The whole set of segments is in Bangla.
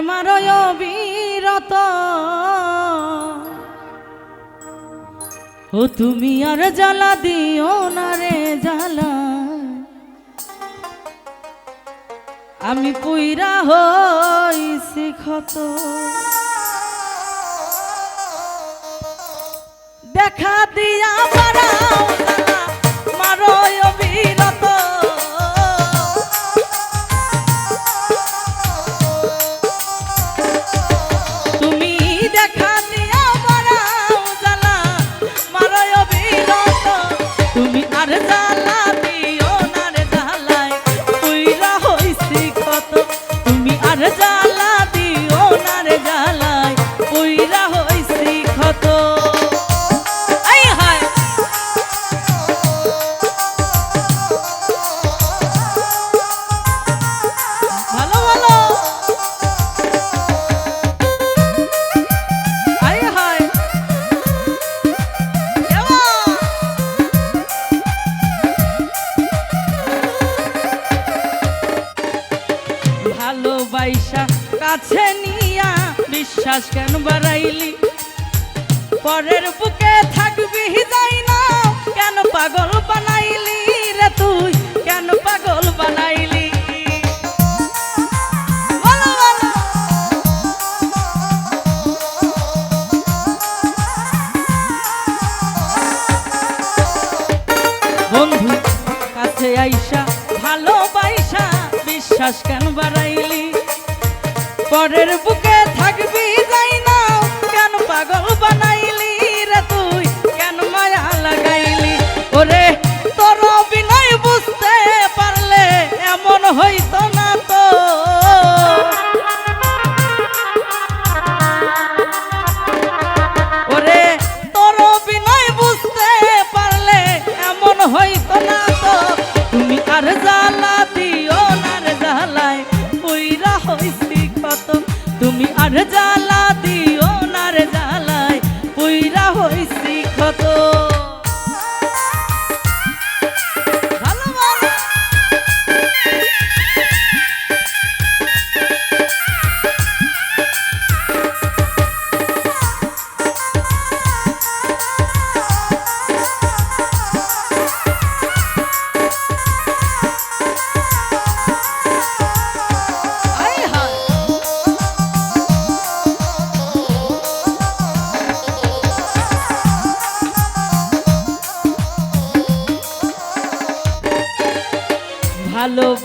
মারয় বীরত ও তুমি আর জ্বালা দিও না রে জ্বালা। আমি পুইরা হইছি ক্ষত দেখা দিয়া ভালোবাসা কাছে নিয়া বিশ্বাস কেন বাড়াইলি? পরের বুকে থাকবি যাই না, কেন পাগল বানাইলি রে তুই? কেন পাগল বানাইলি? বন্ধু, কাছে আইসা ভালোবাসা বিশ্বাস কেন বাড়াইলি? পরের বুকে থাকবি যাই না কেন পাগল বানাইলি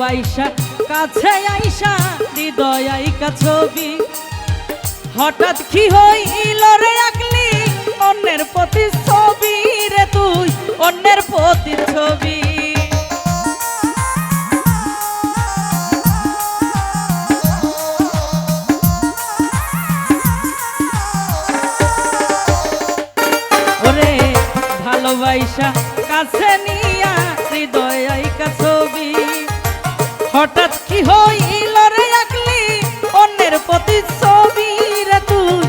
ভালোবাসা কাছে আইসা হৃদয় আইকা ছবি। হঠাৎ কি হইল রে আকলি অন্যের প্রতি ছবি রে তুই, অন্যের প্রতি ছবি ভালোবাসা কাছে নিয়া হৃদয় আইকা হইল অন্যের প্রতি ছবি রে তুই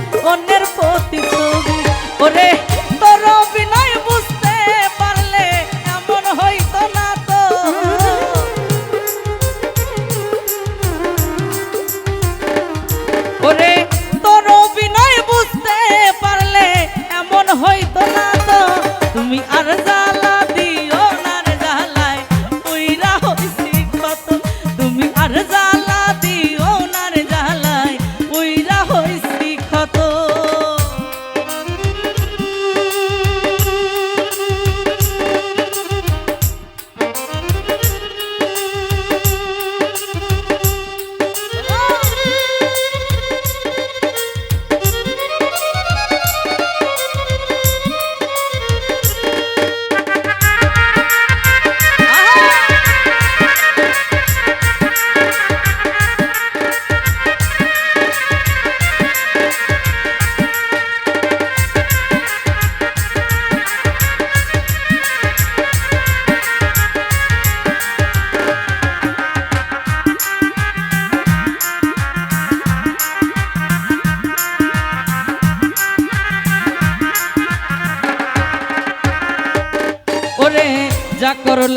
বুঝতে পারলে এমন হইতো না তো। ওরে বুঝতে পারলে এমন হইতো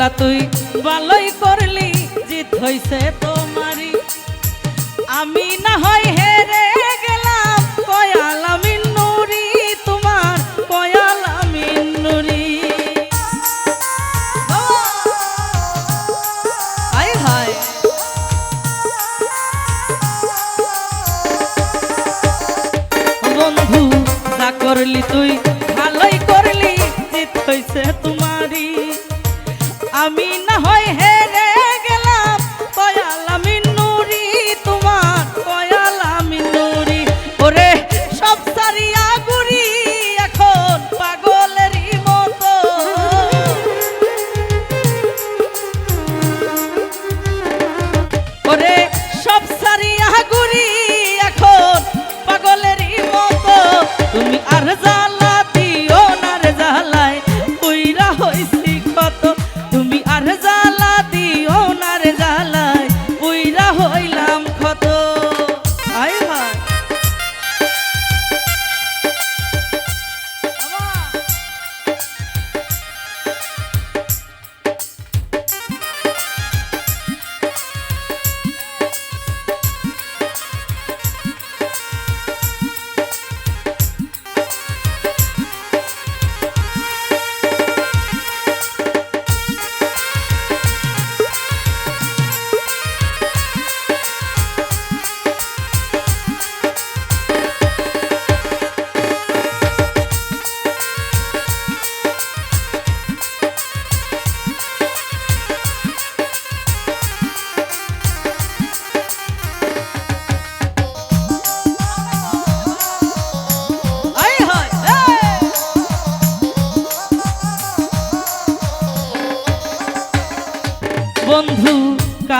শালা তুই ভালোই করলি, জিত হইছে তোমারি আমি না হয় হেরে গেলাম কয়াল আমি নুরি, তোমার কয়াল আমি নুরি। হায় হায়। বন্ধু, যা করলি তুই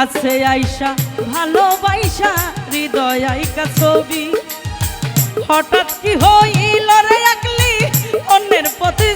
কাছে আইসা ভালোবাইসা হৃদয় আইকা ছবি। হঠাৎ কি হইল রে একলি? অন্যের প্রতি